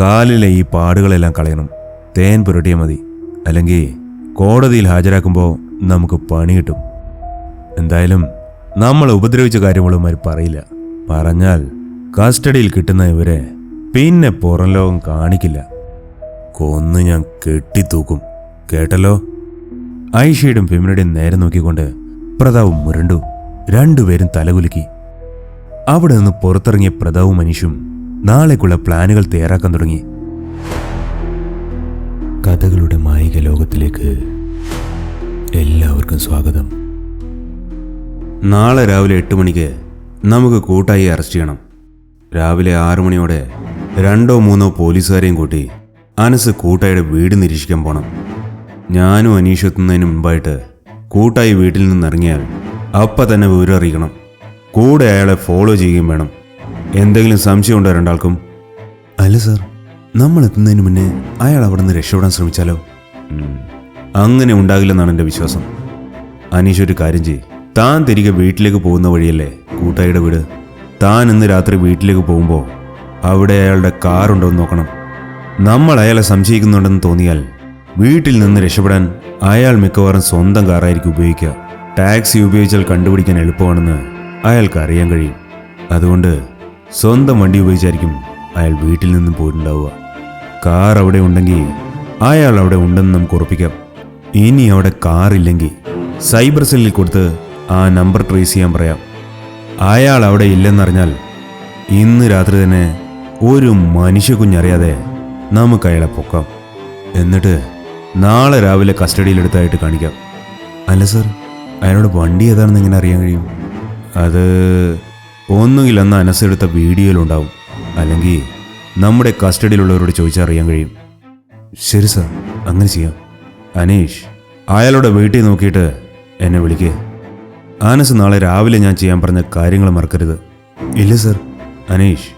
കാലിലെ ഈ പാടുകളെല്ലാം കളയണം. തേൻ പുരട്ടിയാൽ മതി. അല്ലെങ്കിൽ കോടതിയിൽ ഹാജരാക്കുമ്പോൾ നമുക്ക് പണി കിട്ടും. എന്തായാലും നമ്മൾ ഉപദ്രവിച്ച കാര്യങ്ങളും അവർ പറയില്ല. പറഞ്ഞാൽ കസ്റ്റഡിയിൽ കിട്ടുന്ന ഇവരെ പിന്നെ പുറം ലോകം കാണിക്കില്ല. കൊന്ന് ഞാൻ കെട്ടിത്തൂക്കും. കേട്ടല്ലോ? ഐഷയുടെയും ഫിമിനുടെയും നേരെ നോക്കിക്കൊണ്ട് പ്രതാവും മുരണ്ടു. രണ്ടുപേരും തലകുലുക്കി. അവിടെ നിന്ന് പുറത്തിറങ്ങിയ പ്രതാവും മനീഷും നാളേക്കുള്ള പ്ലാനുകൾ തയ്യാറാക്കാൻ തുടങ്ങി. കഥകളുടെ മായിക ലോകത്തിലേക്ക് എല്ലാവർക്കും സ്വാഗതം. നാളെ രാവിലെ എട്ട് മണിക്ക് നമുക്ക് കൂട്ടായി അറസ്റ്റ് ചെയ്യണം. രാവിലെ ആറു മണിയോടെ രണ്ടോ മൂന്നോ പോലീസുകാരെയും കൂട്ടി അനസ് കൂട്ടായിയുടെ വീട് നിരീക്ഷിക്കാൻ പോകണം ഞാനും അനീഷ് എത്തുന്നതിന് മുമ്പായിട്ട് കൂട്ടായി വീട്ടിൽ നിന്ന് ഇറങ്ങിയാൽ അപ്പം തന്നെ വിവരം അറിയിക്കണം. കൂടെ അയാളെ ഫോളോ ചെയ്യുകയും വേണം. എന്തെങ്കിലും സംശയം ഉണ്ടോ രണ്ടാൾക്കും? അല്ല സർ. നമ്മൾ എത്തുന്നതിന് മുന്നേ അയാൾ അവിടെ നിന്ന് രക്ഷപ്പെടാൻ ശ്രമിച്ചാലോ. അങ്ങനെ ഉണ്ടാകില്ലെന്നാണ് എന്റെ വിശ്വാസം. അനീഷ് ഒരു കാര്യം ചെയ്യ്. താൻ തിരികെ വീട്ടിലേക്ക് പോകുന്ന വഴിയല്ലേ കൂട്ടായിയുടെ വീട്? താൻ ഇന്ന് രാത്രി വീട്ടിലേക്ക് പോകുമ്പോൾ അവിടെ അയാളുടെ കാറുണ്ടോ എന്ന് നോക്കണം. നമ്മൾ അയാളെ സംശയിക്കുന്നുണ്ടെന്ന് തോന്നിയാൽ വീട്ടിൽ നിന്ന് രക്ഷപ്പെടാൻ അയാൾ മിക്കവാറും സ്വന്തം കാറായിരിക്കും ഉപയോഗിക്കുക. ടാക്സി ഉപയോഗിച്ചാൽ കണ്ടുപിടിക്കാൻ എളുപ്പമാണെന്ന് അയാൾക്ക് അറിയാൻ കഴിയും. അതുകൊണ്ട് സ്വന്തം വണ്ടി ഉപയോഗിച്ചായിരിക്കും അയാൾ വീട്ടിൽ നിന്നും പോയിട്ടുണ്ടാവുക. കാർ അവിടെ ഉണ്ടെങ്കിൽ അയാൾ അവിടെ ഉണ്ടെന്ന് നമുക്ക് ഉറപ്പിക്കാം. ഇനി അവിടെ കാറില്ലെങ്കിൽ സൈബർ സെല്ലിൽ കൊടുത്ത് ആ നമ്പർ ട്രേസ് ചെയ്യാൻ പറയാം. അയാൾ അവിടെ ഇല്ലെന്നറിഞ്ഞാൽ ഇന്ന് രാത്രി തന്നെ ഒരു മനുഷ്യ കുഞ്ഞറിയാതെ നമുക്ക് അയാളെ പൊക്കാം. എന്നിട്ട് നാളെ രാവിലെ കസ്റ്റഡിയിലെടുത്തായിട്ട് കാണിക്കാം. അല്ല സർ അയാളുടെ വണ്ടി ഏതാണെന്ന് എങ്ങനെ അറിയാൻ കഴിയും? അത് ഒന്നുകിൽ അന്ന് അനസെടുത്ത വീഡിയോയിലുണ്ടാവും. അല്ലെങ്കിൽ നമ്മുടെ കസ്റ്റഡിയിലുള്ളവരോട് ചോദിച്ചാൽ അറിയാൻ കഴിയും. ശരി സർ അങ്ങനെ ചെയ്യാം. അനീഷ് അയാളുടെ വീട്ടിൽ നോക്കിയിട്ട് എന്നെ വിളിക്കുക ആനസ് നാളെ രാവിലെ ഞാൻ ചെയ്യാൻ പറഞ്ഞ കാര്യങ്ങൾ മറക്കരുത്. ഇല്ല സർ അനീഷ്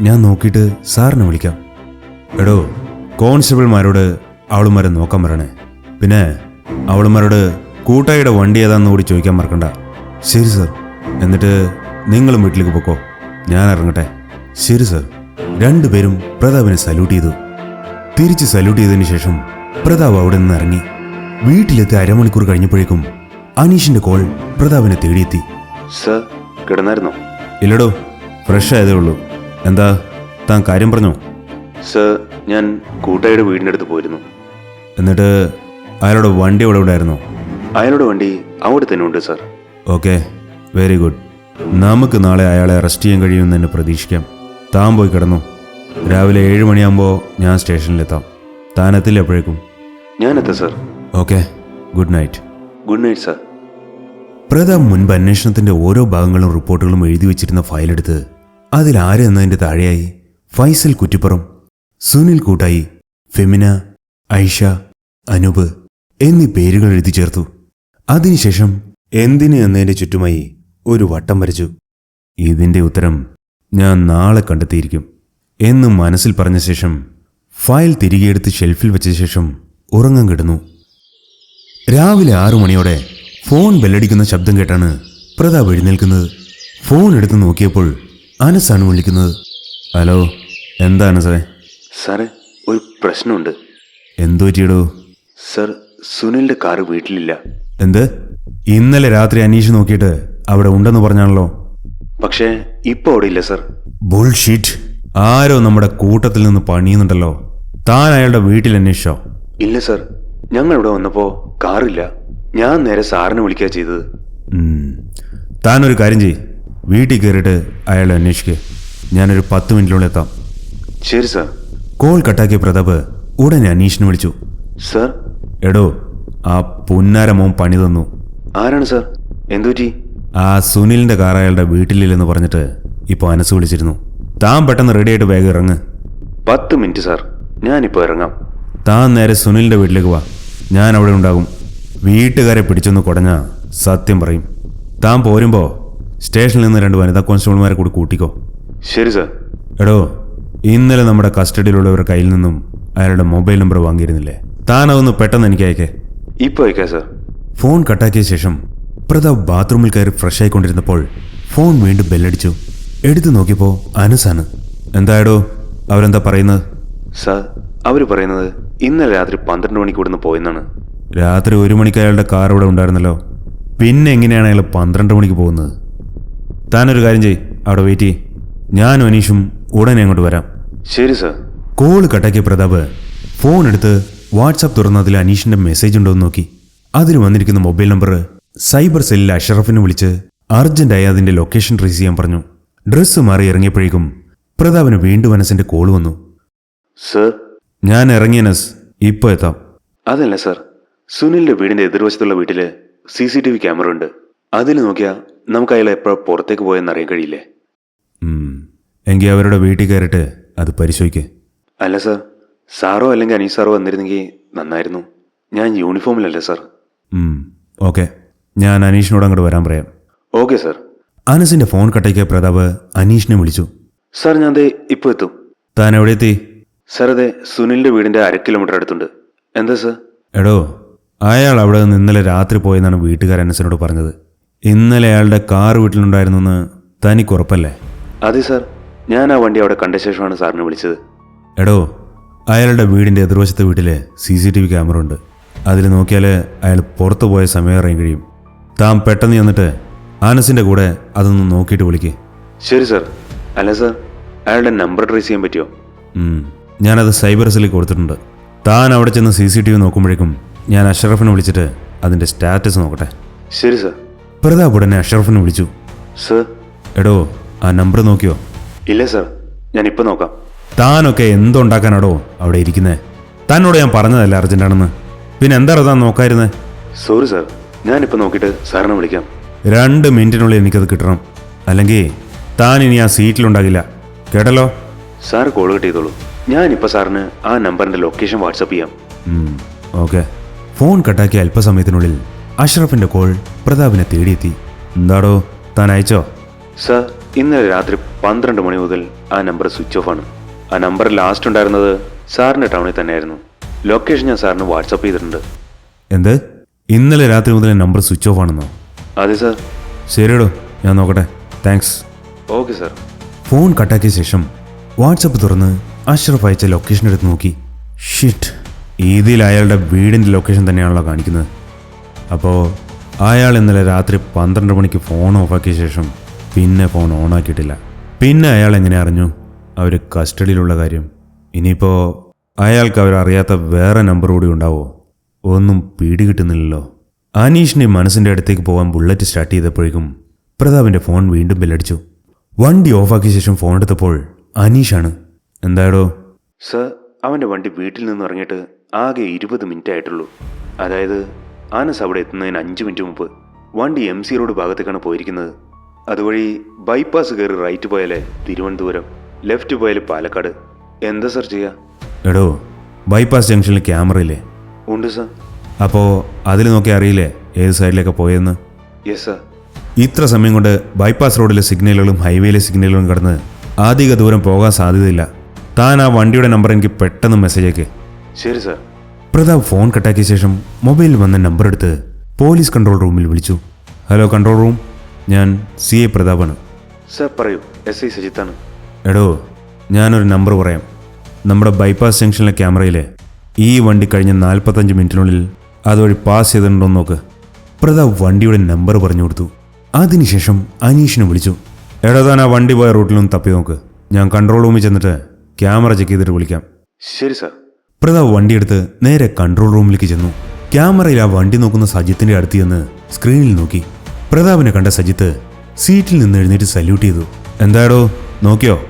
ഞാൻ നോക്കിയിട്ട് സാറിനെ വിളിക്കാം. എടോ കോൺസ്റ്റബിൾമാരോട് അവളുമാരെ നോക്കാൻ പറയണേ. പിന്നെ അവളുമാരോട് കൂട്ടായിയുടെ വണ്ടി ഏതാണെന്ന് കൂടി ചോദിക്കാൻ മറക്കണ്ട. ശരി സർ എന്നിട്ട് നിങ്ങളും വീട്ടിലേക്ക് പൊക്കോ. ഞാൻ ഇറങ്ങട്ടെ. ശരി സർ രണ്ടുപേരും പ്രതാപിനെ സല്യൂട്ട് ചെയ്തു. തിരിച്ച് സല്യൂട്ട് ചെയ്തതിന് ശേഷം പ്രതാപ് അവിടെ നിന്ന് ഇറങ്ങി. വീട്ടിലെത്തി അരമണിക്കൂർ കഴിഞ്ഞപ്പോഴേക്കും അനീഷിന്റെ കോൾ പ്രതാപിനെ തേടിയെത്തി. സർ കിടന്നായിരുന്നു? ഇല്ലടോ ഫ്രഷ് ആയതേ ഉള്ളൂ. എന്താ താൻ കാര്യം പറഞ്ഞോ? സർ ഞാൻ കൂട്ടായിയുടെ വീടിന്റെ അടുത്ത് പോയിരുന്നു. എന്നിട്ട് അയാളുടെ വണ്ടി അവിടെ ഉണ്ടായിരുന്നു അയാളുടെ വണ്ടി അവിടെ തന്നെ ഉണ്ട് സർ ഓക്കെ വെരി ഗുഡ് നമുക്ക് നാളെ അയാളെ അറസ്റ്റ് ചെയ്യാൻ കഴിയുമെന്ന് തന്നെ പ്രതീക്ഷിക്കാം. താൻ പോയി കിടന്നു? രാവിലെ ഏഴ് മണിയാകുമ്പോൾ ഞാൻ സ്റ്റേഷനിലെത്താം. താൻ എത്തില്ല എപ്പോഴേക്കും ഞാനെത്താം sir. Okay. Good night. Good night sir. Pratap മുൻപ് അന്വേഷണത്തിന്റെ ഓരോ ഭാഗങ്ങളും റിപ്പോർട്ടുകളും എഴുതി വെച്ചിരുന്ന ഫയലെടുത്ത് അതിൽ ആരെന്നതിന്റെ താഴെയായി ഫൈസൽ കുറ്റിപ്പുറം സുനിൽ കൂട്ടായി ഫെമിന ഐഷ അനൂപ് എന്നീ പേരുകൾ എഴുതി ചേർത്തു. അതിനുശേഷം എന്തിന് എന്നതിന്റെ ചുറ്റുമായി ഒരു വട്ടം വരച്ചു. ഇതിന്റെ ഉത്തരം ഞാൻ നാളെ കണ്ടെത്തിയിരിക്കും എന്ന് മനസ്സിൽ പറഞ്ഞ ശേഷം ഫയൽ തിരികെ എടുത്ത് ഷെൽഫിൽ വെച്ച ശേഷം ഉറങ്ങാൻ കിടന്നു. രാവിലെ ആറു മണിയോടെ ഫോൺ ബെല്ലടിക്കുന്ന ശബ്ദം കേട്ടാണ് പ്രതാപ് എഴുന്നേൽക്കുന്നത്. ഫോൺ എടുത്ത് നോക്കിയപ്പോൾ അനസാണ് വിളിക്കുന്നത്. ഹലോ എന്താണ് സാറേ സാറേ ഒരു പ്രശ്നമുണ്ട്. എന്തു പറ്റിയടോ? സർ സുനിലിന്റെ കാറ് വീട്ടിലില്ല. എന്ത്? ഇന്നലെ രാത്രി അന്വേഷിച്ച് നോക്കിയിട്ട് അവിടെ ഉണ്ടെന്ന് പറഞ്ഞാണല്ലോ. പക്ഷേ ഇപ്പോൾ അവിടെ ഇല്ല സർ. ബുൾഷീറ്റ് ആരോ നമ്മുടെ കൂട്ടത്തിൽ നിന്ന് പണിയുന്നുണ്ടല്ലോ. താൻ അയാളുടെ വീട്ടിൽ അന്വേഷിച്ചോ? ഇല്ല സർ. ഞങ്ങൾ ഇവിടെ വന്നപ്പോ കാറില്ല. ഞാൻ നേരെ സാറിനെ വിളിക്കുക ചെയ്തത്. താൻ ഒരു കാര്യം ചെയ് വീട്ടിൽ കയറിയിട്ട് അയാളെ അന്വേഷിക്കുക ഞാനൊരു പത്ത് മിനിറ്റിനുള്ളിൽ എത്താം. ശരി സർ. കോൾ കട്ടാക്കിയ പ്രതാപ് ഉടനെ അനീഷിനെ വിളിച്ചു. സർ? എടോ ആ പുന്നാര മോൻ പണി തന്നു. ആരാണ് സർ? എന്തുപറ്റി? ആ സുനിലിന്റെ കാർ അയാളുടെ വീട്ടിലില്ലെന്ന് പറഞ്ഞിട്ട് ഇപ്പോൾ അനസ് വിളിച്ചിരുന്നു. താൻ പെട്ടെന്ന് റെഡിയായിട്ട് വേഗം ഇറങ്ങ്. പത്ത് മിനിറ്റ് സാർ. ഞാനിപ്പോൾ ഇറങ്ങാം. താൻ നേരെ സുനിലിന്റെ വീട്ടിലേക്ക് വാ. ഞാൻ അവിടെ ഉണ്ടാകും. വീട്ടുകാരെ പിടിച്ചൊന്ന് കുടഞ്ഞ സത്യം പറയും. താൻ പോരുമ്പോ സ്റ്റേഷനിൽ നിന്ന് രണ്ട് വനിതാ കോൺസ്റ്റബിൾമാരെ കൂടി കൂട്ടിക്കോ. ശരി സാർ. എടോ ഇന്നലെ നമ്മുടെ കസ്റ്റഡിയിലുള്ളവരുടെ കയ്യിൽ നിന്നും അയാളുടെ മൊബൈൽ നമ്പർ വാങ്ങിയിരുന്നില്ലേ? താൻ അതൊന്ന് പെട്ടെന്ന് എനിക്ക് അയക്കേ. ഇപ്പോൾ അയക്കാം സാർ. ഫോൺ കട്ടാക്കിയ ശേഷം പ്രതാപ് ബാത്റൂമിൽ കയറി ഫ്രഷ് ആയിക്കൊണ്ടിരുന്നപ്പോൾ ഫോൺ വീണ്ടും ബെല്ലടിച്ചു എടുത്തു നോക്കിയപ്പോൾ അനസാണ്. എന്തായടോ അവരെന്താ പറയുന്നത്? സർ അവർ പറയുന്നത് ഇന്നലെ രാത്രി പന്ത്രണ്ട് മണിക്ക് ഇവിടുന്ന് പോയെന്നാണ്. രാത്രി ഒരു മണിക്ക് അയാളുടെ കാർ ഇവിടെ ഉണ്ടായിരുന്നല്ലോ. പിന്നെ എങ്ങനെയാണ് അയാൾ പന്ത്രണ്ട് മണിക്ക് പോകുന്നത്? താനൊരു കാര്യം ചെയ് അവിടെ വെയിറ്റ് ചെയ് ഞാനും അനീഷും ഉടനെ അങ്ങോട്ട് വരാം. ശരി സർ. കോൾ കട്ടാക്കിയ പ്രതാപ് ഫോൺ എടുത്ത് വാട്സാപ്പ് തുറന്നതിൽ അനീഷിന്റെ മെസ്സേജ് ഉണ്ടോ എന്ന് നോക്കി. അതിൽ വന്നിരിക്കുന്ന മൊബൈൽ നമ്പർ സൈബർ സെല്ലിൽ അഷറഫിനെ വിളിച്ച് അർജന്റായി അതിന്റെ ലൊക്കേഷൻ ട്രേസ് ചെയ്യാൻ പറഞ്ഞു. ഡ്രസ്സ് മാറി ഇറങ്ങിയപ്പോഴേക്കും പ്രതാപിന് വീണ്ടും അനസിന്റെ കോൾ വന്നു. സർ. ഞാൻ ഇറങ്ങിയ നസ് ഇപ്പോൾ എത്താം. അതല്ല സർ. സുനിലിന്റെ വീടിന്റെ എതിർവശത്തുള്ള വീട്ടിൽ C C T V camera ഉണ്ട്. അതിൽ നോക്കിയാൽ നമുക്ക് അയാൾ എപ്പോഴും പുറത്തേക്ക് പോയെന്ന് അറിയാൻ കഴിയില്ലേ. എങ്കിൽ അവരുടെ വീട്ടിൽ കയറിയിട്ട് അത് പരിശോധിക്കേ അല്ല സർ. സാറോ അല്ലെങ്കിൽ അനീസ് സാറോ വന്നിരുന്നെങ്കിൽ നന്നായിരുന്നു. ഞാൻ യൂണിഫോമിലല്ലേ സർ? ഓക്കെ. ഞാൻ അനീഷിനോട് അങ്ങോട്ട് വരാൻ പറയാം. Okay sir. അനസിന്റെ ഫോൺ കട്ടയ്ക്ക് പ്രതാപ് അനീഷിനെ വിളിച്ചു. സാർ ഞാൻ ദേ ഇപ്പോൾ എത്തും. താൻ എവിടെ എത്തി? സർ അതെ സുനിലിന്റെ വീടിന്റെ അര കിലോമീറ്റർ അടുത്തുണ്ട്. എന്താ സാർ? എടോ അയാൾ അവിടെ നിന്ന് ഇന്നലെ രാത്രി പോയെന്നാണ് വീട്ടുകാർ അനസിനോട് പറഞ്ഞത്. ഇന്നലെ അയാളുടെ കാർ വീട്ടിലുണ്ടായിരുന്നെന്ന് തനിക്ക് ഉറപ്പല്ലേ? അതെ സാർ. ഞാൻ ആ വണ്ടി അവിടെ കണ്ട ശേഷമാണ് സാറിനെ വിളിച്ചത്. എടോ അയാളുടെ വീടിന്റെ എതിർവശത്തെ വീട്ടിലെ C C T V camera ഉണ്ട്. അതിൽ നോക്കിയാൽ അയാൾ പുറത്തു പോയ സമയം അറിയാൻ കഴിയും. താൻ പെട്ടെന്ന് ചെന്നിട്ട് ആനസിന്റെ കൂടെ അതൊന്ന് നോക്കിയിട്ട് വിളിക്ക്. ശരി സർ. അല്ല സർ അയാളുടെ നമ്പർ ട്രേസ് ചെയ്യാൻ പറ്റുമോ ഉം. ഞാനത് സൈബർ സെല്ലിൽ കൊടുത്തിട്ടുണ്ട്. താൻ അവിടെ ചെന്ന് സി സി ടി വി നോക്കുമ്പോഴേക്കും ഞാൻ അഷറഫിനെ വിളിച്ചിട്ട് അതിന്റെ സ്റ്റാറ്റസ് നോക്കട്ടെ. ശരി സർ. പ്രതാപ് ഉടനെ അഷറഫിനെ വിളിച്ചു. സർ. എടോ ആ നമ്പർ നോക്കിയോ? ഇല്ല സർ ഞാൻ ഇപ്പോൾ നോക്കാം. താനൊക്കെ എന്തുണ്ടാക്കാനാടോ അവിടെ ഇരിക്കുന്നേ? തന്നോട് ഞാൻ പറഞ്ഞതല്ല അർജന്റാണെന്ന്. പിന്നെ എന്താ താൻ നോക്കായിരുന്നേ? Sorry sir. ഞാനിപ്പോൾ നോക്കിയിട്ട് സാറിനെ വിളിക്കാം. രണ്ട് മിനിറ്റിനുള്ളിൽ എനിക്കത് കിട്ടണം. അല്ലെങ്കിൽ താൻ ഇനി ആ സീറ്റിലുണ്ടാകില്ല. കേട്ടല്ലോ? സാർ കോൾ കട്ട് ചെയ്തോളൂ ഞാനിപ്പോൾ സാറിന് ആ നമ്പറിന്റെ ലൊക്കേഷൻ വാട്സപ്പ് ചെയ്യാം. ഓക്കെ. ഫോൺ കട്ടാക്കിയ അല്പസമയത്തിനുള്ളിൽ അഷ്റഫിന്റെ കോൾ പ്രതാപിനെ തേടിയെത്തി. എന്താടോ താൻ അയച്ചോ? സാർ ഇന്നലെ രാത്രി പന്ത്രണ്ട് മണി മുതൽ ആ നമ്പർ സ്വിച്ച് ഓഫ് ആണ്. ആ നമ്പർ ലാസ്റ്റ് ഉണ്ടായിരുന്നത് സാറിന്റെ ടൗണിൽ തന്നെയായിരുന്നു. ലൊക്കേഷൻ ഞാൻ സാറിന് വാട്സപ്പ് ചെയ്തിട്ടുണ്ട്. എന്ത്? ഇന്നലെ രാത്രി മുതൽ നമ്പർ സ്വിച്ച് ഓഫ് ആണെന്നോ? അതെ സാർ. ശരിയടോ ഞാൻ നോക്കട്ടെ. Thanks okay sir. ഫോൺ കട്ടാക്കിയ ശേഷം വാട്സപ്പ് തുറന്ന് അഷ്റഫ് അയച്ച ലൊക്കേഷൻ എടുത്ത് നോക്കി. ഷിറ്റ് ഇതിൽ അയാളുടെ വീടിന്റെ ലൊക്കേഷൻ തന്നെയാണല്ലോ കാണിക്കുന്നത്. അപ്പോൾ അയാൾ ഇന്നലെ രാത്രി പന്ത്രണ്ട് മണിക്ക് ഫോൺ ഓഫാക്കിയ ശേഷം പിന്നെ ഫോൺ ഓണാക്കിയിട്ടില്ല പിന്നെ അയാൾ എങ്ങനെ അറിഞ്ഞു? അവർ കസ്റ്റഡിയിലുള്ള കാര്യം. ഇനിയിപ്പോൾ അയാൾക്ക് അവരറിയാത്ത വേറെ നമ്പർ കൂടി ഉണ്ടാവോ? ഒന്നും പിടികിട്ടുന്നില്ലല്ലോ. അനീഷിന്റെ മനസ്സിന്റെ അടുത്തേക്ക് പോകാൻ ബുള്ളറ്റ് സ്റ്റാർട്ട് ചെയ്തപ്പോഴേക്കും പ്രതാപിന്റെ ഫോൺ വീണ്ടും ബില്ലടിച്ചു. വണ്ടി ഓഫാക്കിയ ശേഷം ഫോൺ എടുത്തപ്പോൾ അനീഷാണ്. എന്താടോ? സർ അവന്റെ വണ്ടി വീട്ടിൽ നിന്ന് ഇറങ്ങിയിട്ട് ആകെ ഇരുപത് മിനിറ്റ് ആയിട്ടുള്ളൂ. അതായത് ആനസ് അവിടെ എത്തുന്നതിന് അഞ്ച് മിനിറ്റ് മുമ്പ് വണ്ടി എം സി റോഡ് ഭാഗത്തേക്കാണ് പോയിരിക്കുന്നത്. അതുവഴി ബൈപ്പാസ് കയറി റൈറ്റ് പോയാലേ തിരുവനന്തപുരം ലെഫ്റ്റ് പോയാൽ പാലക്കാട്. എന്താ സർ ചെയ്യാ? എടോ ബൈപ്പാസ് ജംഗ്ഷനിൽ ക്യാമറ ഇല്ലേ ഉണ്ട് സാർ അപ്പോ അതിൽ നോക്കി അറിയില്ലേ ഏത് സൈഡിലേക്ക് പോയെന്ന്? യെസ് സാർ ഇത്ര സമയം കൊണ്ട് ബൈപ്പാസ് റോഡിലെ സിഗ്നലുകളും ഹൈവേയിലെ സിഗ്നലുകളും കടന്ന് അധിക ദൂരം പോകാൻ സാധ്യതയില്ല. താൻ ആ വണ്ടിയുടെ നമ്പർ എനിക്ക് പെട്ടെന്ന് മെസ്സേജ് അയക്ക്. ശരി സാർ പ്രതാപ് ഫോൺ കട്ടാക്കിയ ശേഷം മൊബൈലിൽ വന്ന നമ്പർ എടുത്ത് പോലീസ് കൺട്രോൾ റൂമിൽ വിളിച്ചു. ഹലോ കൺട്രോൾ റൂം ഞാൻ സി എ പ്രതാപാണ്. സാർ പറയൂ. എസ് ഐ സജിത്താണ്. എടോ ഞാനൊരു നമ്പർ പറയാം. നമ്മുടെ ബൈപ്പാസ് ജംഗ്ഷനിലെ ക്യാമറയിലെ ഈ വണ്ടി കഴിഞ്ഞ നാൽപ്പത്തഞ്ച് മിനിറ്റിനുള്ളിൽ അതുവഴി പാസ് ചെയ്തിട്ടുണ്ടോ എന്ന് നോക്ക്. പ്രതാപ് വണ്ടിയുടെ നമ്പർ പറഞ്ഞു കൊടുത്തു. അതിനുശേഷം അനീഷിനെ വിളിച്ചു. എടതാൻ ആ വണ്ടി പോയ റൂട്ടിലൊന്ന് തപ്പി നോക്ക്. ഞാൻ കൺട്രോൾ റൂമിൽ ചെന്നിട്ട് ക്യാമറ ചെക്ക് ചെയ്തിട്ട് വിളിക്കാം. ശരി സാർ. പ്രതാപ് വണ്ടിയെടുത്ത് നേരെ കൺട്രോൾ റൂമിലേക്ക് ചെന്നു. ക്യാമറയിൽ ആ വണ്ടി നോക്കുന്ന സജിത്തിന്റെ അടുത്ത് ചെന്ന് സ്ക്രീനിൽ നോക്കി. പ്രതാപിനെ കണ്ട സജിത്ത് സീറ്റിൽ നിന്ന് എഴുന്നേറ്റ് സല്യൂട്ട് ചെയ്തു. എന്താടോ? നോക്കിയോ?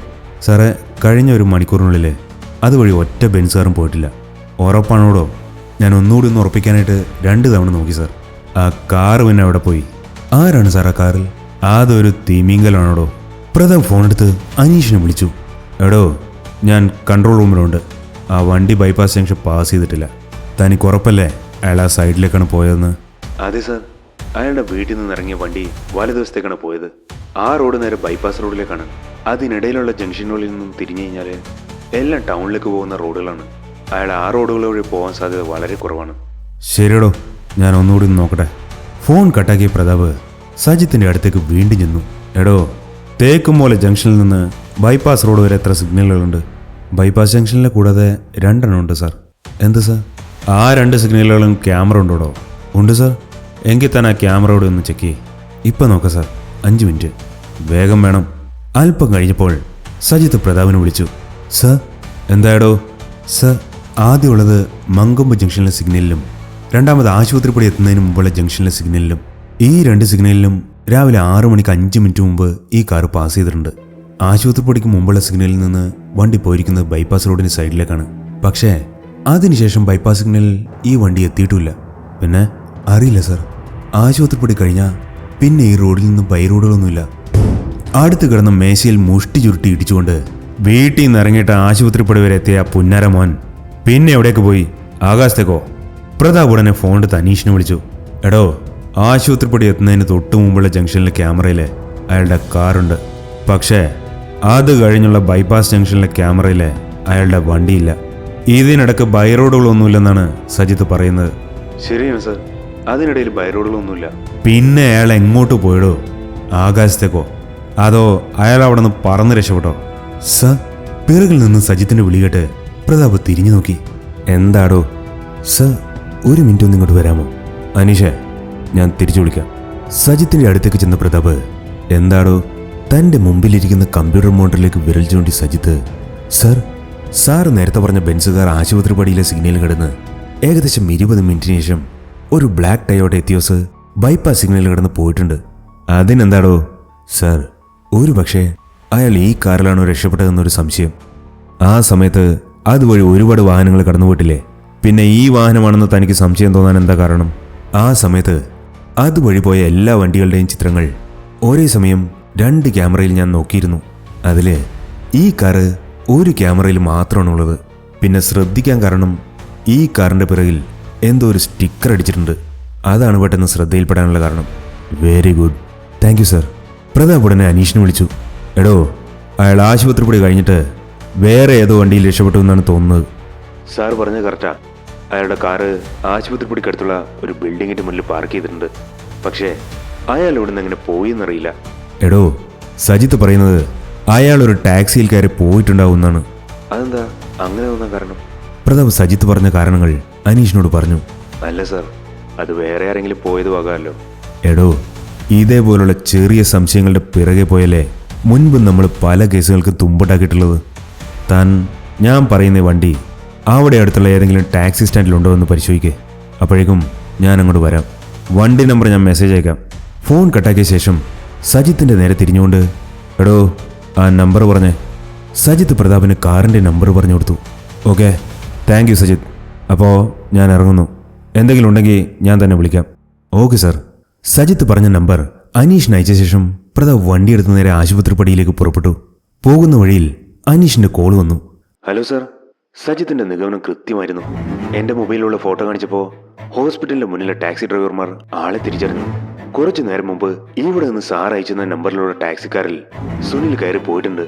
സാറേ കഴിഞ്ഞ ഒരു മണിക്കൂറിനുള്ളിൽ അതുവഴി ഒറ്റ ബെൻസാറും പോയിട്ടില്ല. ഉറപ്പാണോടോ? ഞാൻ ഒന്നുകൂടി ഒന്ന് ഉറപ്പിക്കാനായിട്ട് രണ്ട് തവണ നോക്കി സാർ ആ കാർ പിന്നെ അവിടെ പോയി? ആരാണ് സാർ ആ കാറിൽ? അതൊരു തിമിങ്കലാണോടോ? പ്രതാപ് ഫോണെടുത്ത് അനീഷിനെ വിളിച്ചു. എടോ ഞാൻ കൺട്രോൾ റൂമിലുണ്ട് ആ വണ്ടി ബൈപ്പാസ് ജംഗ്ഷൻ പാസ് ചെയ്തിട്ടില്ല. തനിക്ക് ഉറപ്പല്ലേ? അയാൾ ആ സൈഡിലേക്കാണ് പോയതെന്ന്. അതെ സാർ അയാളുടെ വീട്ടിൽ നിന്ന് ഇറങ്ങിയ വണ്ടി വലതുവശത്തേക്കാണ് പോയത്. ആ റോഡ് നേരെ ബൈപ്പാസ് റോഡിലേക്കാണ് അതിനിടയിലുള്ള ജംഗ്ഷനുകളിൽ നിന്നും തിരിഞ്ഞു കഴിഞ്ഞാൽ എല്ലാം ടൗണിലേക്ക് പോകുന്ന റോഡുകളാണ് അയാൾ ആ റോഡുകൾ വഴി പോകാൻ സാധ്യത വളരെ കുറവാണ്. ശരിയടോ ഞാൻ ഒന്നുകൂടി നോക്കട്ടെ. ഫോൺ കട്ടാക്കിയ പ്രതാപ് സജിത്തിന്റെ അടുത്തേക്ക് വീണ്ടും ചെന്നു. എടോ തേക്കുമൂല ജംഗ്ഷനിൽ നിന്ന് ബൈപ്പാസ് റോഡ് വരെ എത്ര സിഗ്നലുകളുണ്ട്? ബൈപ്പാസ് ജംഗ്ഷനിലെ കൂടാതെ രണ്ടെണ്ണം ഉണ്ട് സാർ. എന്ത് സാർ? ആ രണ്ട് സിഗ്നലുകളും ക്യാമറ ഉണ്ടോടോ? ഉണ്ട് സാർ. എങ്കിൽ തന്നെ ആ ക്യാമറയോട് ഒന്ന് ചെക്ക് ചെയ്യ്. ഇപ്പം നോക്കാം സാർ. അഞ്ച് മിനിറ്റ്. വേഗം വേണം. അല്പം കഴിഞ്ഞപ്പോൾ സജിത്ത് പ്രതാപിനെ വിളിച്ചു. സർ എന്തായടോ? സർ ആദ്യമുള്ളത് മങ്കൊമ്പ് ജംഗ്ഷനിലെ സിഗ്നലിലും രണ്ടാമത് ആശുപത്രിപ്പടി എത്തുന്നതിന് മുമ്പുള്ള ജംഗ്ഷനിലെ സിഗ്നലിലും. ഈ രണ്ട് സിഗ്നലിലും രാവിലെ ആറു മണിക്ക് അഞ്ച് മിനിറ്റ് മുമ്പ് ഈ കാർ പാസ് ചെയ്തിട്ടുണ്ട്. ആശുപത്രിപ്പടിക്ക് മുമ്പുള്ള സിഗ്നലിൽ നിന്ന് വണ്ടി പോയിരിക്കുന്നത് ബൈപ്പാസ് റോഡിന് സൈഡിലേക്കാണ്. പക്ഷേ അതിനുശേഷം ബൈപ്പാസ് സിഗ്നലിൽ ഈ വണ്ടി എത്തിയിട്ടില്ല. പിന്നെ അറിയില്ല സർ. ആശുപത്രിപ്പടി കഴിഞ്ഞാൽ പിന്നെ ഈ റോഡിൽ നിന്ന് ബൈ റോഡുകളൊന്നുമില്ല. അടുത്ത് കിടന്ന മേശയിൽ മുഷ്ടി ചുരുട്ടി ഇടിച്ചുകൊണ്ട് വീട്ടിൽ നിന്ന് ഇറങ്ങിയിട്ട് ആശുപത്രിപ്പടി വരെ എത്തിയ ആ പുന്നാര മോൻ പിന്നെ എവിടേക്ക് പോയി? ആകാശത്തേക്കോ? പ്രതാപ് ഉടനെ ഫോൺ എടുത്ത് അനീഷിനെ വിളിച്ചു. എടോ ആശുപത്രിപ്പടി എത്തുന്നതിന് തൊട്ടു മുമ്പുള്ള ജംഗ്ഷനിലെ ക്യാമറയിലെ അയാളുടെ കാറുണ്ട്. പക്ഷേ അത് കഴിഞ്ഞുള്ള ബൈപ്പാസ് ജംഗ്ഷനിലെ ക്യാമറയിലെ അയാളുടെ വണ്ടിയില്ല. ഇതിനിടക്ക് ബൈ റോഡുകളൊന്നുമില്ലെന്നാണ് സജിത്ത് പറയുന്നത്. ശരിയാണ് സർ. അതിനിടയിൽ ബൈറോഡുകളൊന്നുമില്ല. പിന്നെ അയാൾ എങ്ങോട്ട് പോയിടോ? ആകാശത്തേക്കോ? അതോ അയാൾ അവിടെ നിന്ന് പറന്ന് രക്ഷപ്പെട്ടോ? സർ പിറകിൽ നിന്ന് സജിത്തിന്റെ വിളി കേട്ട് പ്രതാപ് തിരിഞ്ഞു നോക്കി. എന്താടോ? സർ ഒരു മിനിറ്റ് ഒന്ന് ഇങ്ങോട്ട് വരാമോ? അനീഷ ഞാൻ തിരിച്ചു വിളിക്കാം. സജിത്തിന്റെ അടുത്തേക്ക് ചെന്ന പ്രതാപ് എന്താടോ? തന്റെ മുമ്പിലിരിക്കുന്ന കമ്പ്യൂട്ടർ മോണിറ്ററിലേക്ക് വിരൽ ചൂണ്ടി സജിത്ത് സർ സാർ നേരത്തെ പറഞ്ഞ ബെൻസുകാർ ആശുപത്രി പടിയിലെ സിഗ്നൽ കിടന്ന് ഏകദേശം ഇരുപത് മിനിറ്റിന് ശേഷം ഒരു black Toyota Etios bypass signal കിടന്ന് പോയിട്ടുണ്ട്. അതിനെന്താടോ? സർ ഒരു പക്ഷേ അയാൾ ഈ കാറിലാണോ രക്ഷപ്പെട്ടതെന്നൊരു സംശയം. ആ സമയത്ത് അതുവഴി ഒരുപാട് വാഹനങ്ങൾ കടന്നുപോയിട്ടില്ലേ? പിന്നെ ഈ വാഹനമാണെന്ന് തനിക്ക് സംശയം തോന്നാൻ എന്താ കാരണം? ആ സമയത്ത് അതുവഴി പോയ എല്ലാ വണ്ടികളുടെയും ചിത്രങ്ങൾ ഒരേ സമയം രണ്ട് ക്യാമറയിൽ ഞാൻ നോക്കിയിരുന്നു. അതിൽ ഈ കാറ് ഒരു ക്യാമറയിൽ മാത്രമാണുള്ളത്. പിന്നെ ശ്രദ്ധിക്കാൻ കാരണം ഈ കാറിന്റെ പിറകിൽ എന്തോ ഒരു സ്റ്റിക്കർ അടിച്ചിട്ടുണ്ട്. അതാണ് പെട്ടെന്ന് ശ്രദ്ധയിൽപ്പെടാനുള്ള കാരണം. Very good thank you sir Pratap ഉടനെ അനീഷിനെ വിളിച്ചു. എടോ അയാൾ ആശുപത്രി കൂടി കഴിഞ്ഞിട്ട് വേറെ ഏതോ വണ്ടിയിൽ രക്ഷപ്പെട്ടു എന്നാണ് തോന്നുന്നത്. സാർ പറഞ്ഞത് കറക്റ്റാ. അയാളുടെ കാറ് ആശുപത്രിപ്പടിക്കടുത്തുള്ള ഒരു ബിൽഡിങ്ങിന്റെ മുന്നിൽ പാർക്ക് ചെയ്തിട്ടുണ്ട്. പക്ഷേ അയാൾ ഇവിടുന്ന് എങ്ങനെ പോയി എന്നറിയില്ല. എടോ സജിത്ത് പറയുന്നത് അയാൾ ഒരു ടാക്സിയിൽ കയറി പോയിട്ടുണ്ടാവും എന്നാണ്. അതെന്താ? അങ്ങനെ തോന്നാൻ കാരണം? പ്രതാപ് സജിത്ത് പറഞ്ഞ കാരണങ്ങൾ അനീഷിനോട് പറഞ്ഞു. അല്ല സാർ അത് വേറെ ആരെങ്കിലും പോയത് വകാമല്ലോ എടോ ഇതേപോലുള്ള ചെറിയ സംശയങ്ങളുടെ പിറകെ പോയല്ലേ മുൻപ് നമ്മൾ പല കേസുകൾക്ക് തുമ്പട്ടാക്കിയിട്ടുള്ളത് താൻ ഞാൻ പറയുന്ന വണ്ടി അവിടെ അടുത്തുള്ള ഏതെങ്കിലും ടാക്സി സ്റ്റാൻഡിലുണ്ടോ എന്ന് പരിശോധിക്കേ. അപ്പോഴേക്കും ഞാൻ അങ്ങോട്ട് വരാം. വണ്ടി നമ്പർ ഞാൻ മെസ്സേജ് അയക്കാം. ഫോൺ കട്ടാക്കിയ ശേഷം സജിത്തിന്റെ നേരെ തിരിഞ്ഞുകൊണ്ട് എടോ ആ നമ്പർ പറഞ്ഞേ. സജിത്ത് പ്രതാപിന് കാറിന്റെ നമ്പർ പറഞ്ഞു കൊടുത്തു. Okay thank you Sajith. അപ്പോൾ ഞാൻ ഇറങ്ങുന്നു. എന്തെങ്കിലും ഉണ്ടെങ്കിൽ ഞാൻ തന്നെ വിളിക്കാം. ഓക്കെ സാർ സജിത്ത് പറഞ്ഞ നമ്പർ അനീഷിന് അയച്ച ശേഷം പ്രതാപ് വണ്ടിയെടുത്ത് നേരെ ആശുപത്രിപ്പടിയിലേക്ക് പുറപ്പെട്ടു. പോകുന്ന വഴിയിൽ അനീഷിന്റെ കോൾ വന്നു. ഹലോ സാർ സജിത്തിന്റെ നിഗമനം കൃത്യമായിരുന്നു. എന്റെ മൊബൈലിലുള്ള ഫോട്ടോ കാണിച്ചപ്പോ ഹോസ്പിറ്റലിന്റെ മുന്നിലെ ടാക്സി ഡ്രൈവർമാർ ആളെ തിരിച്ചറിഞ്ഞു. കുറച്ചു നേരം മുമ്പ് ഇവിടെ നിന്ന് സാർ അയച്ചെന്ന നമ്പറിലുള്ള ടാക്സിക്കാരിൽ സുനിൽ കയറി പോയിട്ടുണ്ട്.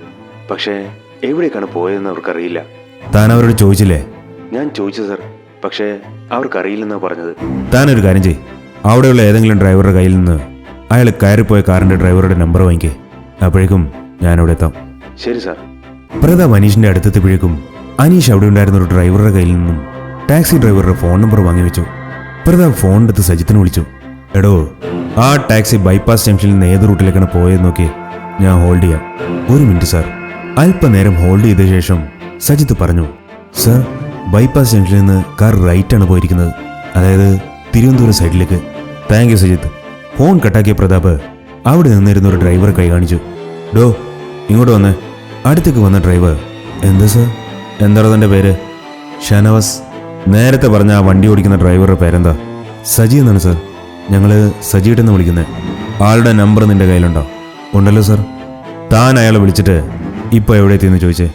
പക്ഷേ എവിടേക്കാണ് പോയതെന്ന് അവർക്കറിയില്ല. താൻ അവരോട് ചോദിച്ചില്ലേ? ഞാൻ ചോദിച്ചു സർ പക്ഷേ അവർക്കറിയില്ലെന്നാ പറഞ്ഞത്. ഒരു കാര്യം ചെയ് അവിടെയുള്ള ഏതെങ്കിലും ഡ്രൈവറുടെ കയ്യിൽ നിന്ന് അയാൾ കയറിപ്പോയ കാറിന്റെ ഡ്രൈവറുടെ നമ്പർ വാങ്ങിക്കേ. അപ്പോഴേക്കും ഞാൻ അവിടെ എത്താം. ശരി സാർ. പ്രതാപ് അനീഷിന്റെ അടുത്തെത്തിയപ്പോഴേക്കും അനീഷ് അവിടെ ഉണ്ടായിരുന്ന ഒരു ഡ്രൈവറുടെ കയ്യിൽ നിന്നും ടാക്സി ഡ്രൈവറുടെ ഫോൺ നമ്പർ വാങ്ങി വെച്ചു. പ്രതാപ് ഫോൺ എടുത്ത് സജിത്തിനെ വിളിച്ചു. എടോ ആ ടാക്സി ബൈപ്പാസ് ജംഗ്ഷനിൽ നിന്ന് ഏത് റൂട്ടിലേക്കാണ് പോയത് നോക്കി ഞാൻ ഹോൾഡ് ചെയ്യാം. ഒരു മിനിറ്റ് സാർ. അല്പനേരം ഹോൾഡ് ചെയ്ത ശേഷം സജിത്ത് പറഞ്ഞു സർ ബൈപ്പാസ് ജംഗ്ഷനിൽ നിന്ന് കാർ റൈറ്റ് ആണ് പോയിരിക്കുന്നത്. അതായത് തിരുവനന്തപുരം സൈഡിലേക്ക്. Thank you Sajith. ഫോൺ കട്ടാക്കിയ പ്രതാപ് അവിടെ നിന്നിരുന്ന ഒരു ഡ്രൈവറെ കൈ കാണിച്ചു ഡോ ഇങ്ങോട്ട് വന്നേ. അടുത്തേക്ക് വന്ന ഡ്രൈവർ എന്താ സർ എന്താണ് തന്റെ പേര്? ഷാനവാസ്. നേരത്തെ പറഞ്ഞ ആ വണ്ടി ഓടിക്കുന്ന ഡ്രൈവറുടെ പേരെന്താ? സജി എന്നാണ് സർ ഞങ്ങൾ സജിയിട്ടെന്ന് വിളിക്കുന്നത് ആളുടെ നമ്പർ നിന്റെ കയ്യിലുണ്ടോ? ഉണ്ടല്ലോ സർ താൻ അയാളെ വിളിച്ചിട്ട് ഇപ്പോൾ എവിടെ എത്തിയെന്ന് ചോദിച്ചേ.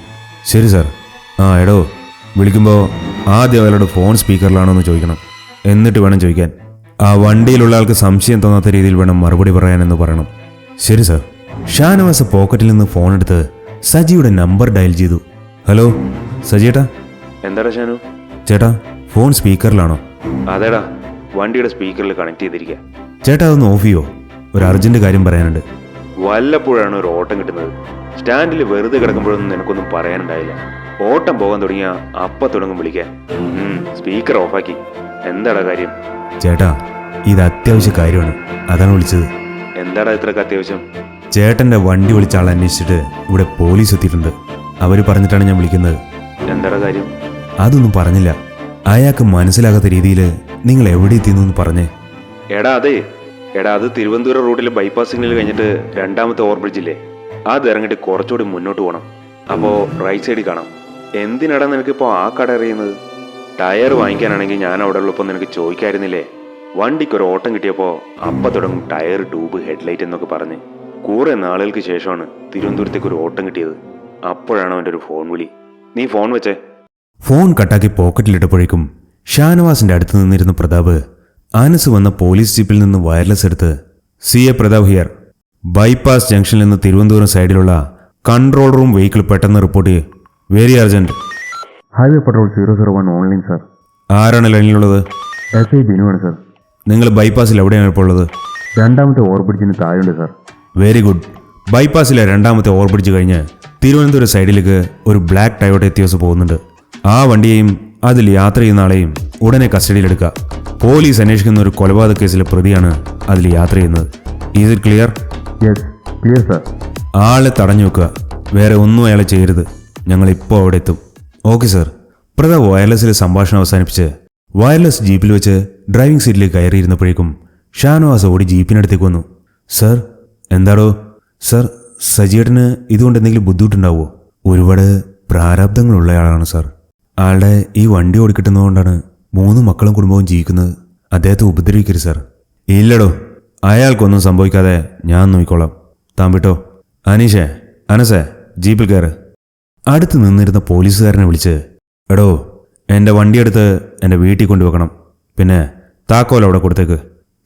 ശരി സർ ആ എടോ വിളിക്കുമ്പോൾ ആദ്യം അയാളുടെ ഫോൺ സ്പീക്കറിലാണോ എന്ന് ചോദിക്കണം. എന്നിട്ട് വേണം ചോദിക്കാൻ. ആ വണ്ടിയിലുള്ള ആൾക്ക് സംശയം തോന്നാത്ത രീതിയിൽ വേണം മറുപടി പറയാനെന്ന് പറയണം. ശരി സർ ഷാനവാസ് പോക്കറ്റിൽ നിന്ന് ഫോൺ എടുത്ത് സജിയുടെ നമ്പർ ഡയൽ ചെയ്തു. ഹലോ സജിയേട്ടാ? എന്താടാ ഷാനു? ചേട്ടാ ഫോൺ സ്പീക്കറിലാണോ? അതേടാ വണ്ടിയുടെ സ്പീക്കറിൽ കണക്ട് ചെയ്തിരിക്കുക ചേട്ടാ അതൊന്ന് ഓഫ് ചെയ്യോ? ഒരു അർജന്റ് കാര്യം പറയാനുണ്ട്. വല്ലപ്പോഴാണ് ഒരു ഓട്ടം കിട്ടുന്നത്. സ്റ്റാൻഡിൽ വെറുതെ കിടക്കുമ്പോഴൊന്നും നിനക്കൊന്നും പറയാനുണ്ടായില്ല. ഓട്ടം പോകാൻ തുടങ്ങിയ അപ്പ തുടങ്ങും വിളിക്കാൻ. സ്പീക്കർ ഓഫാക്കി എന്താടാ കാര്യം? ചേട്ടാ ഇത് അത്യാവശ്യ കാര്യമാണ്. അതാണ് വിളിച്ചത്. എന്താടാ ഇത്രക്ക് അത്യാവശ്യം? ചേട്ടന്റെ വണ്ടി വിളിച്ച ആൾ അന്വേഷിച്ചിട്ട് ഇവിടെ പോലീസ് എത്തിയിട്ടുണ്ട്. അവർ പറഞ്ഞിട്ടാണ് ഞാൻ വിളിക്കുന്നത്. എന്താ കാര്യം? അതൊന്നും പറഞ്ഞില്ല. അയാൾക്ക് മനസ്സിലാകാത്ത രീതിയിൽ നിങ്ങൾ എവിടെ എത്തിയെന്നു പറഞ്ഞേ. എടാ അതെ. എടാ അത് തിരുവനന്തപുരം റോഡിലെ ബൈപ്പാസ് സിഗ്നൽ കഴിഞ്ഞിട്ട് രണ്ടാമത്തെ ഓവർബ്രിഡ്ജില്ലേ അത് ഇറങ്ങിയിട്ട് കുറച്ചുകൂടി മുന്നോട്ട് പോകണം അപ്പോ റൈറ്റ് സൈഡിൽ കാണാം. എന്തിനാടാ നിനക്കിപ്പോൾ ആ കട അറിയുന്നത് ടയർ വാങ്ങിക്കാനാണെങ്കിൽ ഞാൻ അവിടെ ഉള്ളപ്പോൾ നിനക്ക് ചോദിക്കായിരുന്നില്ലേ? വണ്ടിക്ക് ഒരു ഓട്ടം കിട്ടിയപ്പോൾ അപ്പം തുടങ്ങും ടയർ ട്യൂബ് ഹെഡ്ലൈറ്റ് എന്നൊക്കെ പറഞ്ഞ്. കുറേ നാളുകൾക്ക് ശേഷമാണ് തിരുവനന്തപുരത്തേക്ക് ഒരു ഓട്ടം കിട്ടിയത്. അപ്പോഴാണ് അവന്റെ ഒരു ഫോൺ വിളി. നീ ഫോൺ വെച്ചേ. ഫോൺ കട്ടാക്കി പോക്കറ്റിലിട്ടപ്പോഴേക്കും ഷാനവാസിന്റെ അടുത്ത് നിന്നിരുന്ന പ്രതാപ് ആനസ് വന്ന പോലീസ് ജീപ്പിൽ നിന്ന് വയർലെസ് എടുത്ത് C A Pratap here bypass ജംഗ്ഷനിൽ നിന്ന് തിരുവനന്തപുരം സൈഡിലുള്ള കൺട്രോൾ റൂം വെഹിക്കിൾ പെട്ടെന്ന് റിപ്പോർട്ട് ചെയ്യും. Very urgent. Highway patrol zero zero one online sir. ആരാണ് ലൈനിലുള്ളത്? എസ് ഐ ബിനുവാണ് സർ. നിങ്ങൾ ബൈപ്പാസിൽ എവിടെയാണ് ഇപ്പോൾ ഉള്ളത്? രണ്ടാമത്തെ ഓവർബ്രിഡ്ജിന് താഴെയുണ്ട് സാർ. വെരി ഗുഡ് ബൈപ്പാസിലെ രണ്ടാമത്തെ ഓവർബ്രിഡ്ജ് കഴിഞ്ഞ് തിരുവനന്തപുരം സൈഡിലേക്ക് ഒരു ബ്ലാക്ക് ടയോട്ട എത്തിയോസ് പോകുന്നുണ്ട്. ആ വണ്ടിയെയും അതിൽ യാത്ര ചെയ്യുന്ന ആളെയും ഉടനെ കസ്റ്റഡിയിലെടുക്കുക. പോലീസ് അന്വേഷിക്കുന്ന ഒരു കൊലപാതക കേസിലെ പ്രതിയാണ് അതിൽ യാത്ര ചെയ്യുന്നത്. Is it clear clear sir ആളെ തടഞ്ഞു വെക്കുക. വേറെ ഒന്നും അയാളെ ചെയ്യരുത്. ഞങ്ങൾ ഇപ്പോൾ അവിടെ എത്തും. ഓക്കെ സർ പ്രതാപ് വയർലെസ്സിൽ സംഭാഷണം അവസാനിപ്പിച്ച് വയർലെസ് ജീപ്പിൽ വെച്ച് ഡ്രൈവിംഗ് സീറ്റിലേക്ക് കയറിയിരുന്നപ്പോഴേക്കും ഷാനവാസ് ഓടി ജീപ്പിനടുത്തേക്ക് വന്നു. സർ എന്താടോ? സർ സജിയേട്ടന് ഇതുകൊണ്ട് എന്തെങ്കിലും ബുദ്ധിമുട്ടുണ്ടാവുമോ ഒരുപാട് പ്രാരാബ്ദങ്ങളുള്ളയാളാണ് സാർ. ആളുടെ ഈ വണ്ടി ഓടിക്കിട്ടുന്നതുകൊണ്ടാണ് മൂന്ന് മക്കളും കുടുംബവും ജീവിക്കുന്നത് അദ്ദേഹത്തെ ഉപദ്രവിക്കരുത് സാർ. ഇല്ലടോ അയാൾക്കൊന്നും സംഭവിക്കാതെ ഞാൻ നോക്കിക്കോളാം. താമ്പിട്ടോ അനീഷേ അനസേ ജീപ്പിൽ കയറ്. അടുത്ത് നിന്നിരുന്ന പോലീസുകാരനെ വിളിച്ച് എടോ എന്റെ വണ്ടിയെടുത്ത് എന്റെ വീട്ടിൽ കൊണ്ടുവെക്കണം. പിന്നെ താക്കോൽ അവിടെ കൊടുത്തേക്ക്.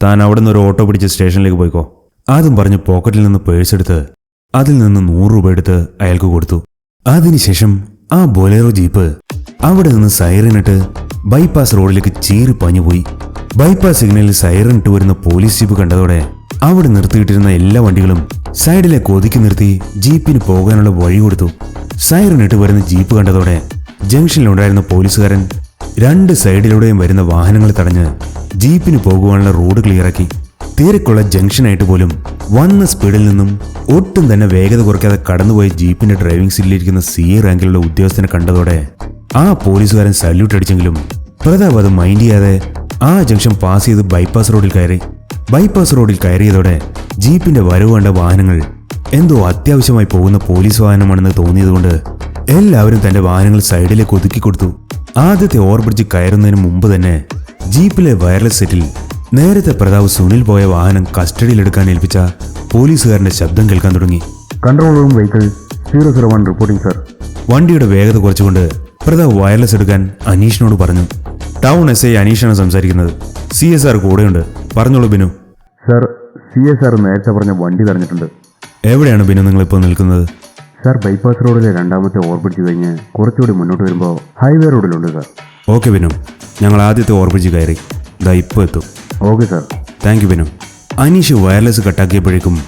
താൻ അവിടെ നിന്ന് ഒരു ഓട്ടോ പിടിച്ച് സ്റ്റേഷനിലേക്ക് പോയിക്കോ. ആദ്യം പറഞ്ഞ് പോക്കറ്റിൽ നിന്ന് പേഴ്സ് എടുത്ത് അതിൽ നിന്ന് നൂറ് രൂപ എടുത്ത് അയാൾക്ക് കൊടുത്തു. അതിനുശേഷം ആ ബൊലേറോ ജീപ്പ് അവിടെ നിന്ന് സൈറനിട്ട് ബൈപ്പാസ് റോഡിലേക്ക് ചീറി പാഞ്ഞുപോയി ബൈപ്പാസ് സിഗ്നലിൽ സൈറൻ ഇട്ട് വരുന്ന പോലീസ് ജീപ്പ് കണ്ടതോടെ അവിടെ നിർത്തിയിട്ടിരുന്ന എല്ലാ വണ്ടികളും സൈഡിലെ ഒതുക്കി നിർത്തി ജീപ്പിന് പോകാനുള്ള വഴി കൊടുത്തു. സൈറൻ ഇട്ട് വരുന്ന ജീപ്പ് കണ്ടതോടെ ജംഗ്ഷനിലുണ്ടായിരുന്ന പോലീസുകാരൻ രണ്ട് സൈഡിലൂടെയും വരുന്ന വാഹനങ്ങൾ തടഞ്ഞ് ജീപ്പിന് പോകുവാനുള്ള റോഡ് ക്ലിയറാക്കി തിരക്കുള്ള ജംഗ്ഷനായിട്ട് പോലും വന്ന സ്പീഡിൽ നിന്നും ഒട്ടും തന്നെ വേഗത കുറയ്ക്കാതെ കടന്നുപോയ ജീപ്പിന്റെ ഡ്രൈവിംഗ് സീറ്റിലിരിക്കുന്ന സി റാങ്കിലുള്ള ഉദ്യോഗസ്ഥനെ കണ്ടതോടെ ആ പോലീസുകാരൻ സല്യൂട്ട് അടിച്ചെങ്കിലും പ്രതാപ് അത് മൈൻഡ് ചെയ്യാതെ ആ ജംഗ്ഷൻ പാസ് ചെയ്ത് ബൈപ്പാസ് റോഡിൽ കയറി. ബൈപ്പാസ് റോഡിൽ കയറിയതോടെ ജീപ്പിന്റെ വരവ് കണ്ട വാഹനങ്ങൾ എന്തോ അത്യാവശ്യമായി പോകുന്ന പോലീസ് വാഹനമാണെന്ന് തോന്നിയതുകൊണ്ട് എല്ലാവരും തന്റെ വാഹനങ്ങൾ സൈഡിലേക്ക് ഒതുക്കി കൊടുത്തു. ആദ്യത്തെ ഓവർബ്രിഡ്ജ് കയറുന്നതിന് മുമ്പ് തന്നെ ജീപ്പിലെ വയർലെസ് സെറ്റിൽ നേരത്തെ പ്രതാപ് സുനിൽ പോയ വാഹനം കസ്റ്റഡിയിൽ എടുക്കാൻ ഏൽപ്പിച്ച പോലീസുകാരന്റെ ശബ്ദം കേൾക്കാൻ തുടങ്ങി. Control room vehicle zero zero one reporting sir വണ്ടിയുടെ വേഗത കുറച്ചുകൊണ്ട് പ്രതാപ് വയർലെസ് എടുക്കാൻ അനീഷിനോട് പറഞ്ഞു. ടൗൺ എസ് ഐ അനീഷാണ് സംസാരിക്കുന്നത്. സി എസ് ആർ കൂടെയുണ്ട്. പറഞ്ഞോളൂ Binu. Sir C S R നേരത്തെ പറഞ്ഞ വണ്ടി തടഞ്ഞിട്ടുണ്ട്. എവിടെയാണ് ബിനു നിങ്ങൾ ഇപ്പോൾ നിൽക്കുന്നത്? സർ ബൈപ്പാസ് റോഡിലെ രണ്ടാമത്തെ ഓർബിറ്റ് കഴിഞ്ഞ് കുറച്ചുകൂടി മുന്നോട്ട് വരുമ്പോൾ ഹൈവേ റോഡിലുണ്ട് സർ ഓക്കെ ബിനു. ഞങ്ങൾ ആദ്യത്തെ ഓർബിറ്റ് കയറി. ദാ ഇപ്പോൾ എത്തും. Okay sir thank you Binu Anish wireless കട്ടാക്കിയപ്പോഴേക്കും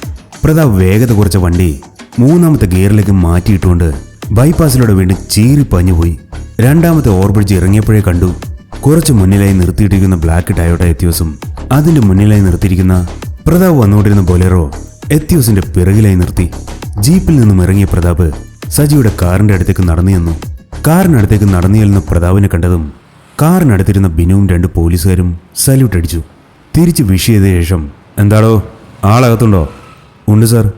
Pratap വേഗത കുറച്ച വണ്ടി മൂന്നാമത്തെ ഗിയറിലേക്ക് മാറ്റിയിട്ടുകൊണ്ട് ബൈപ്പാസിലൂടെ വീണ്ടും ചീറി പോയി. രണ്ടാമത്തെ ഓവർബ്രിഡ്ജ് ഇറങ്ങിയപ്പോഴേ കണ്ടു കുറച്ച് മുന്നിലായി നിർത്തിയിട്ടിരിക്കുന്ന ബ്ലാക്ക് ടയോട്ട എത്യോസും അതിന്റെ മുന്നിലായി നിർത്തിയിരിക്കുന്ന പ്രതാപ് വന്നുകൊണ്ടിരുന്ന ബൊലേറോ എത്യോസിന്റെ പിറകിലായി നിർത്തി. ജീപ്പിൽ നിന്നും ഇറങ്ങിയ പ്രതാപ് സജിയുടെ കാറിന്റെ അടുത്തേക്ക് നടന്നു ചെന്നു. കാറിനടുത്തേക്ക് നടന്നു ചെല്ലുന്ന പ്രതാപിനെ കണ്ടതും കാറിനടുത്തിരുന്ന ബിനുവും രണ്ട് പോലീസുകാരും സല്യൂട്ട് അടിച്ചു. തിരിച്ച് വിഷ് ചെയ്ത ശേഷം എന്താടോ ആളകത്തുണ്ടോ? ഉണ്ട് സാർ.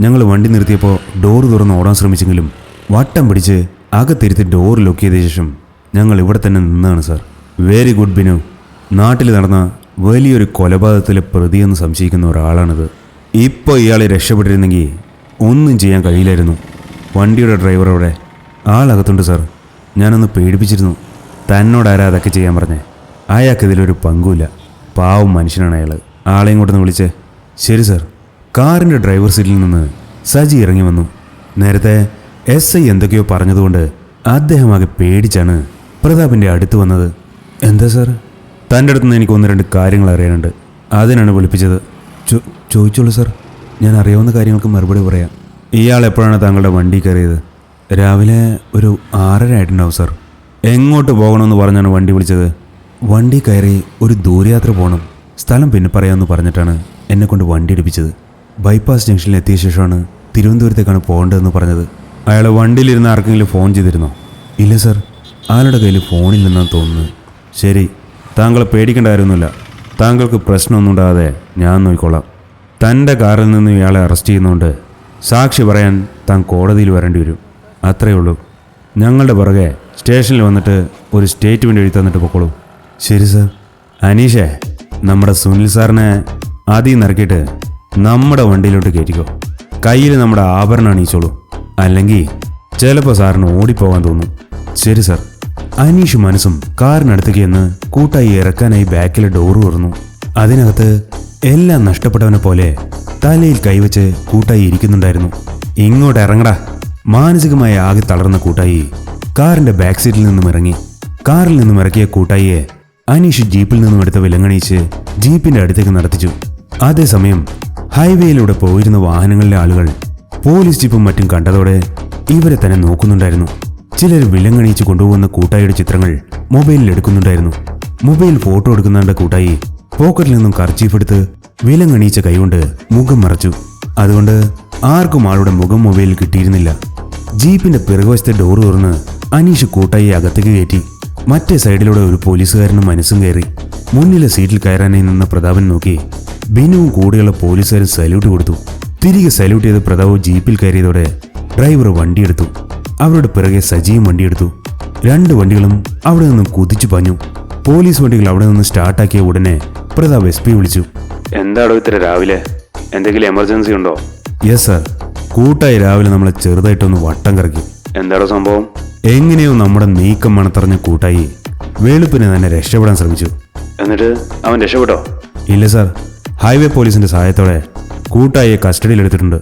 ഞങ്ങൾ വണ്ടി നിർത്തിയപ്പോൾ ഡോറ് തുറന്ന് ഓടാൻ ശ്രമിച്ചെങ്കിലും വട്ടം പിടിച്ച് അകത്തിരുത്തി ഡോർ ലോക്ക് ചെയ്ത ശേഷം ഞങ്ങൾ ഇവിടെ തന്നെ നിന്നാണ് സാർ. Very good Binu. നാട്ടിൽ നടന്ന വലിയൊരു കൊലപാതകത്തിലെ പ്രതിയെന്ന് സംശയിക്കുന്ന ഒരാളാണിത്. ഇപ്പോൾ ഇയാളെ രക്ഷപ്പെട്ടിരുന്നെങ്കിൽ ഒന്നും ചെയ്യാൻ കഴിയില്ലായിരുന്നു. വണ്ടിയുടെ ഡ്രൈവർ അവിടെ ആളകത്തുണ്ട് സാർ. ഞാനൊന്ന് പേടിപ്പിച്ചിരുന്നു. തന്നോടാരാ അതൊക്കെ ചെയ്യാൻ പറഞ്ഞേ? അയാൾക്കിതിലൊരു പങ്കുമില്ല. പാവം മനുഷ്യനാണ് അയാൾ ആളെ ഇങ്ങോട്ടൊന്ന് വിളിച്ചേ. ശരി സാർ. കാറിന്റെ ഡ്രൈവർ സീറ്റിൽ നിന്ന് സജി ഇറങ്ങി വന്നു. നേരത്തെ എസ് ഐ എന്തൊക്കെയോ പറഞ്ഞതുകൊണ്ട് അദ്ദേഹം ആകെ പേടിച്ചാണ് പ്രതാപിന്റെ അടുത്ത് വന്നത്. എന്താ സാർ? തന്റെ അടുത്ത് നിന്ന് എനിക്ക് ഒന്ന് രണ്ട് കാര്യങ്ങൾ അറിയാനുണ്ട്. അതിനാണ് വിളിപ്പിച്ചത്. ചോ ചോദിച്ചോളൂ സാർ. ഞാൻ അറിയാവുന്ന കാര്യങ്ങൾക്ക് മറുപടി പറയാം. ഇയാൾ എപ്പോഴാണ് താങ്കളുടെ വണ്ടി കയറിയത്? രാവിലെ ഒരു ആറര ആയിട്ടുണ്ടാവും സാർ. എങ്ങോട്ട് പോകണമെന്ന് പറഞ്ഞാണ് വണ്ടി വിളിച്ചത്? വണ്ടി കയറി ഒരു ദൂരയാത്ര പോകണം സ്ഥലം പിന്നെ പറയാമെന്ന് പറഞ്ഞിട്ടാണ് എന്നെ കൊണ്ട് വണ്ടി എടുപ്പിച്ചത് ബൈപ്പാസ് ജംഗ്ഷനിൽ എത്തിയ ശേഷമാണ് തിരുവനന്തപുരത്തേക്കാണ് പോകേണ്ടതെന്ന് പറഞ്ഞത്. അയാൾ വണ്ടിയിലിരുന്ന് ആർക്കെങ്കിലും ഫോൺ ചെയ്തിരുന്നോ? ഇല്ല സർ ആളുടെ കയ്യിൽ ഫോണിൽ നിന്നാണ് തോന്നുന്നത്. ശരി താങ്കളെ പേടിക്കേണ്ട താങ്കൾക്ക് പ്രശ്നമൊന്നും ഉണ്ടാകാതെ ഞാൻ നോക്കിക്കൊള്ളാം തന്റെ കാറിൽ നിന്ന് ഇയാളെ അറസ്റ്റ് ചെയ്യുന്നതുകൊണ്ട് സാക്ഷി പറയാൻ താൻ കോടതിയിൽ വരേണ്ടി വരും. അത്രയേ ഉള്ളൂ. ഞങ്ങളുടെ പുറകെ സ്റ്റേഷനിൽ വന്നിട്ട് ഒരു സ്റ്റേറ്റ്മെന്റ് എഴുതി തന്നിട്ട് പൊക്കോളൂ. ശരി സാർ. അനീഷേ നമ്മുടെ സുനിൽ സാറിനെ ആദ്യം നിറക്കിയിട്ട് നമ്മുടെ വണ്ടിയിലോട്ട് കയറ്റിക്കോ. കയ്യിൽ നമ്മുടെ ആഭരണം അണിയിച്ചോളൂ. അല്ലെങ്കിൽ ചിലപ്പോൾ സാറിന് ഓടിപ്പോകാൻ തോന്നും. ശരി സാർ. അനീഷ് മനസ്സും കാറിനടുത്തേക്ക് എന്ന് കൂട്ടായി ഇറക്കാനായി ബാക്കിലെ ഡോർ തുറന്നു. അതിനകത്ത് എല്ലാം നഷ്ടപ്പെട്ടവനെ പോലെ തലയിൽ കൈവച്ച് കൂട്ടായി ഇരിക്കുന്നുണ്ടായിരുന്നു. ഇങ്ങോട്ട് ഇറങ്ങടാ. മാനസികമായി ആകെ തളർന്ന കൂട്ടായി കാറിന്റെ ബാക്ക് സീറ്റിൽ നിന്നും ഇറങ്ങി. കാറിൽ നിന്നും ഇറക്കിയ കൂട്ടായിയെ അനീഷ് ജീപ്പിൽ നിന്നും എടുത്ത വിലങ്ങണീച്ച് ജീപ്പിന്റെ അടുത്തേക്ക് നടത്തിച്ചു. അതേസമയം ഹൈവേയിലൂടെ പോയിരുന്ന വാഹനങ്ങളിലെ ആളുകൾ പോലീസ് ജീപ്പും മറ്റും കണ്ടതോടെ ഇവരെ തന്നെ നോക്കുന്നുണ്ടായിരുന്നു. ചിലർ വിലങ്ങണീച്ച് കൊണ്ടുപോകുന്ന കൂട്ടായിയുടെ ചിത്രങ്ങൾ മൊബൈലിൽ എടുക്കുന്നുണ്ടായിരുന്നു. മൊബൈൽ ഫോട്ടോ എടുക്കുന്നവരുടെ കൂട്ടായി പോക്കറ്റിൽ നിന്നും കർച്ചീഫ് എടുത്ത് വിലങ്ങണീച്ച കൈകൊണ്ട് മുഖം മറച്ചു. അതുകൊണ്ട് ആർക്കും ആളുടെ മുഖം മൊബൈലിൽ കിട്ടിയിരുന്നില്ല. ജീപ്പിന്റെ പിറകുവശത്തെ ഡോർ തുറന്ന് അനീഷ് കൂട്ടായി അകത്തേക്ക് കയറ്റി. മറ്റേ സൈഡിലൂടെ ഒരു പോലീസുകാരനും മനസ്സും കയറി. മുന്നിലെ സീറ്റിൽ കയറാനായി നിന്ന പ്രതാപൻ നോക്കി. ബിനുവും കൂടെയുള്ള പോലീസുകാരൻ സല്യൂട്ട് കൊടുത്തു. തിരികെ സല്യൂട്ട് ചെയ്ത് പ്രതാപ് ജീപ്പിൽ കയറിയതോടെ ഡ്രൈവർ വണ്ടിയെടുത്തു അവരുടെ പിറകെ സജിയും വണ്ടിയെടുത്തു രണ്ട് വണ്ടികളും അവിടെ നിന്നും കുതിച്ചു പാഞ്ഞു. പോലീസ് വണ്ടികൾ അവിടെ നിന്ന് സ്റ്റാർട്ടാക്കിയ ഉടനെ പ്രതാപ് എസ് പി വിളിച്ചു. എന്താണോ ഇത്ര രാവിലെ? എന്തെങ്കിലും എമർജൻസി ഉണ്ടോ? Yes sir. കൂട്ടായി രാവിലെ നമ്മളെ ചെറുതായിട്ടൊന്ന് വട്ടം കറക്കി. എന്താടോ സംഭവം? എങ്ങനെയോ നമ്മുടെ നീക്കം മണത്തറിഞ്ഞ കൂട്ടായി വെളുപ്പിന് തന്നെ രക്ഷപ്പെടാൻ ശ്രമിച്ചു. എന്നിട്ട് അവൻ രക്ഷപ്പെട്ടോ? ഇല്ല സാർ. ഹൈവേ പോലീസിന്റെ സഹായത്തോടെ കൂട്ടായിയെ കസ്റ്റഡിയിൽ എടുത്തിട്ടുണ്ട്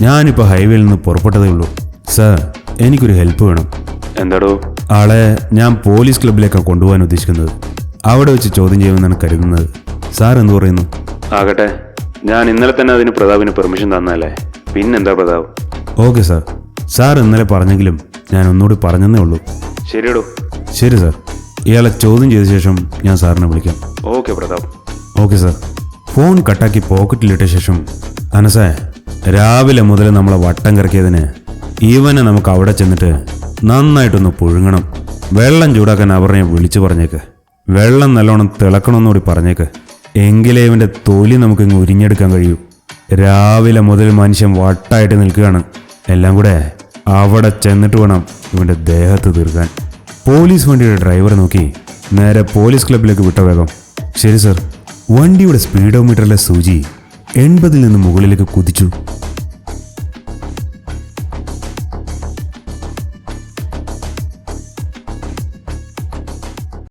ഞാനിപ്പോൾ ഹൈവേയിൽ നിന്ന് പുറപ്പെട്ടതേ ഉള്ളൂ. സാർ എനിക്കൊരു ഹെൽപ്പ് വേണം. എന്താടോ? ആളെ ഞാൻ പോലീസ് ക്ലബിലേക്കാണ് കൊണ്ടുപോകാൻ ഉദ്ദേശിക്കുന്നത്. അവിടെ വെച്ച് ചോദ്യം ചെയ്യുമെന്നാണ് കരുതുന്നത്. സാർ എന്തു പറയുന്നു? ആകട്ടെ. ഞാൻ ഇന്നലെ തന്നെ അതിന് പ്രതാപിന് പെർമിഷൻ തന്നല്ലേ പിന്നെന്താ പ്രതാപ്? Okay sir. സാർ ഇന്നലെ പറഞ്ഞെങ്കിലും ഞാൻ ഒന്നുകൂടി പറഞ്ഞെന്നേ ഉള്ളൂ. ശരിയടോ. ശരി സാർ. ഇയാളെ ചോദ്യം ചെയ്ത ശേഷം ഞാൻ സാറിനെ വിളിക്കാം. Okay Pratap. Okay sir. Phone കട്ടാക്കി പോക്കറ്റിലിട്ട ശേഷം അനസേ രാവിലെ മുതൽ നമ്മളെ വട്ടം കറക്കിയതിന് ഈവനെ നമുക്ക് അവിടെ ചെന്നിട്ട് നന്നായിട്ടൊന്ന് പുഴുങ്ങണം. വെള്ളം ചൂടാക്കാൻ അവരെ വിളിച്ചു പറഞ്ഞേക്ക്. വെള്ളം നല്ലോണം തിളക്കണമെന്നുകൂടി പറഞ്ഞേക്ക്. എങ്കിലേ ഇവന്റെ തൊലി നമുക്കിങ്ങ് ഉരിഞ്ഞെടുക്കാൻ കഴിയൂ. രാവിലെ മുതൽ മനുഷ്യൻ വട്ടായിട്ട് നിൽക്കുകയാണ്. എല്ലാം കൂടെ അവിടെ ചെന്നിട്ട് വേണം ഇവന്റെ ദേഹത്ത് തീർക്കാൻ. പോലീസ് വണ്ടിയുടെ ഡ്രൈവറെ നോക്കി നേരെ പോലീസ് ക്ലബിലേക്ക് വിട്ട വേഗം. ശരി സർ. വണ്ടിയുടെ സ്പീഡോമീറ്ററിലെ സൂചി എൺപതിൽ നിന്ന് മുകളിലേക്ക് കുതിച്ചു.